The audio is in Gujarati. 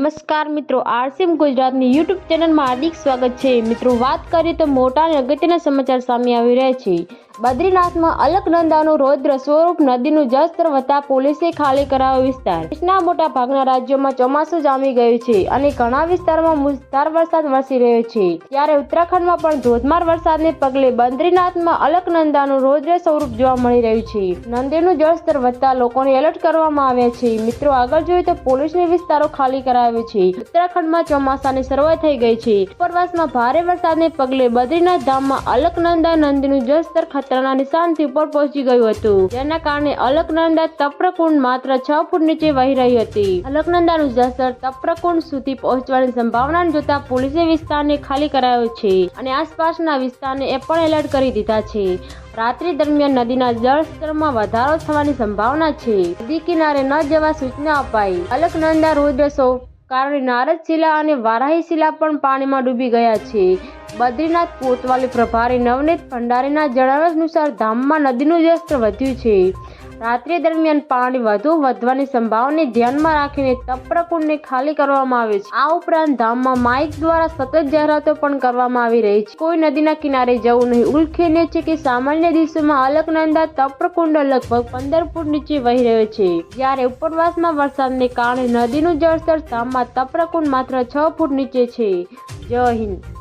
નમસ્કાર મિત્રો, આરસીએમ ગુજરાતની યુટ્યુબ ચેનલમાં હાર્દિક સ્વાગત છે. મિત્રો, વાત કરીએ તો મોટા અને અગત્યના સમાચાર સામે આવી રહ્યા છે. બદ્રીનાથમાં અલકનંદાનું રૌદ્ર સ્વરૂપ નદીનું જળસ્તર વધતા પોલીસે ખાલી કરાવ્યો વિસ્તાર. દેશના મોટા ભાગના રાજ્યોમાં ચોમાસું જામી ગયું છે અને ઘણા વિસ્તારમાં મુસળધાર વરસાદ વરસી રહ્યો છે. ત્યારે ઉત્તરાખંડમાં પણ ધોધમાર વરસાદને પગલે બદ્રીનાથમાં અલકનંદાનું રૌદ્ર સ્વરૂપ જોવા મળી રહ્યું છે. નદીનું જળસ્તર વધતા લોકોને એલર્ટ કરવામાં આવ્યા છે. મિત્રો, આગળ જોઈએ તો પોલીસને વિસ્તારો ખાલી કરાવ્યો છે. ઉત્તરાખંડમાં ચોમાસાની શરૂઆત થઈ ગઈ છે. ઉપરવાસમાં ભારે વરસાદને પગલે બદ્રીનાથ ધામમાં અલકનંદા નદીનું જળસ્તર ખતરાના નિશાનથી ઉપર પહોંચી ગયું હતું. જેના કારણે અલકનંદા તપ્રકુંડ માત્ર છ ફૂટ નીચે વહી રહી હતી. અલકનંદાનું જળસ્તર તપ્રકુંડ સુધી પહોંચવાની સંભાવનાને જોતા પોલીસે વિસ્તારને ખાલી કરાયો છે અને આસપાસના વિસ્તારને એ પણ એલર્ટ કરી દીધા છે. રાત્રિ દરમિયાન નદીના જળસ્તરમાં વધારો થવાની સંભાવના છે. નદી કિનારે ન જવા સૂચના અપાઈ. અલકનંદા રુદ્ર કારણે નારદ શિલા અને વારાહી શિલા પણ પાણીમાં ડૂબી ગયા છે. બદ્રીનાથ કોતવાલી પ્રભારી નવનીત ભંડારીના જણાવ્યા અનુસાર ધામમાં નદીનું જસ્ત્ર વધ્યું છે. રાત્રિ દરમિયાન પાણી વધુ વધવાની સંભાવનાને ધ્યાનમાં રાખીને તપ્રકુંડને ખાલી કરવામાં આવે છે. આ ઉપરાંત ધામમાં માઇક દ્વારા સતત જાહેરાતો પણ કરવામાં આવી રહી છે. કોઈ નદીના કિનારે જવું નહીં. ઉલ્લેખનીય છે કે સામાન્ય દિવસોમાં અલકનંદા તપ્રકુંડ લગભગ પંદર ફૂટ નીચે વહી રહ્યો છે. જ્યારે ઉપરવાસમાં વરસાદને કારણે નદીનું જળસ્તર ધામમાં તપ્રકુંડ માત્ર છ ફૂટ નીચે છે. જય હિન્દ.